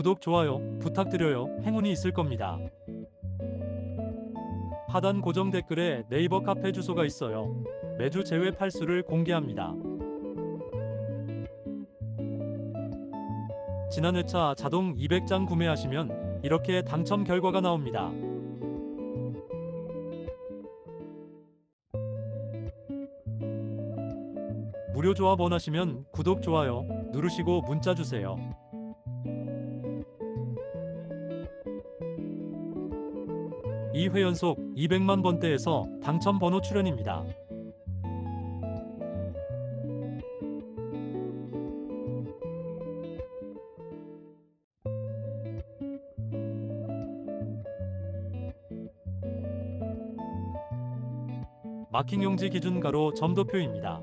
구독, 좋아요 부탁드려요. 행운이 있을 겁니다. 하단 고정 댓글에 네이버 카페 주소가 있어요. 매주 제외 팔수를 공개합니다. 지난 회차 자동 200장 구매하시면 이렇게 당첨 결과가 나옵니다. 무료 조합 원하시면 구독, 좋아요 누르시고 문자 주세요. 2회 연속 200만 번대에서 당첨 번호 출연입니다. 마킹 용지 기준 가로 점도표입니다.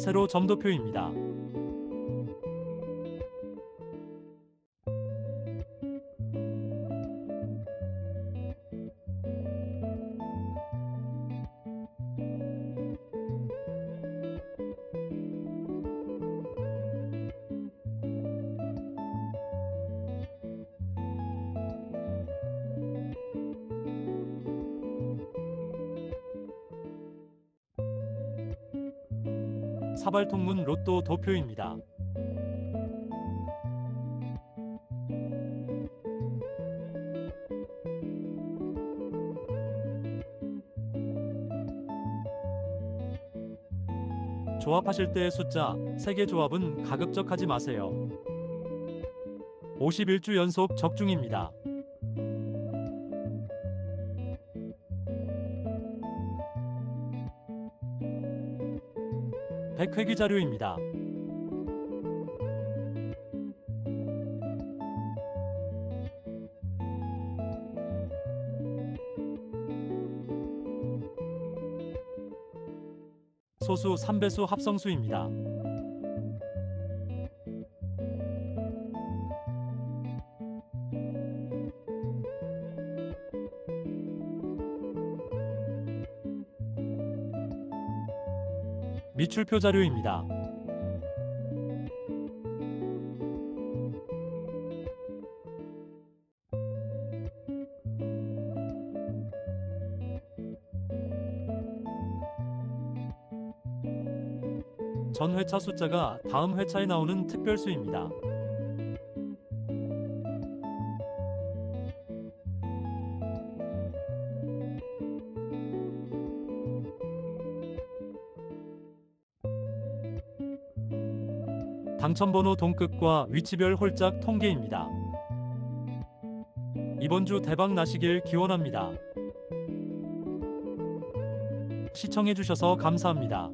세로 점도표입니다. 사발통문 로또 도표입니다. 조합하실 때의 숫자 3개 조합은 가급적하지 마세요. 51주 연속 적중입니다. 백회기 자료입니다. 소수 3배수 합성수입니다. 미출표 자료입니다. 전 회차 숫자가 다음 회차에 나오는 특별수입니다. 당첨번호 동끝과 위치별 홀짝 통계입니다. 이번 주 대박 나시길 기원합니다. 시청해주셔서 감사합니다.